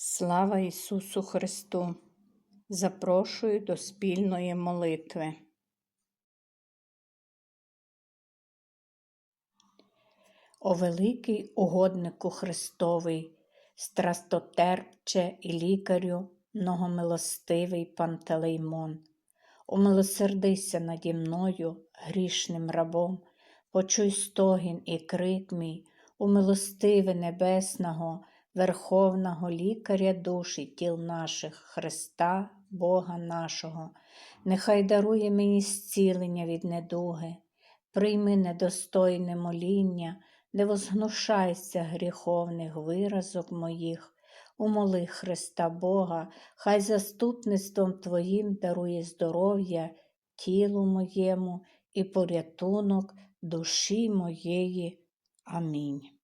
Слава Ісусу Христу! Запрошую до спільної молитви. О великий угоднику Христовий, страстотерпче і лікарю, многомилостивий Пантелеймон, умилосердися наді мною, грішним рабом, почуй стогін і крик мій, умилостиви небесного, Верховного лікаря душ і тіл наших, Христа, Бога нашого, нехай дарує мені зцілення від недуги, прийми недостойне моління, не возгнушайся гріховних виразок моїх, умоли Христа Бога, хай заступництвом Твоїм дарує здоров'я тілу моєму і порятунок душі моєї. Амінь.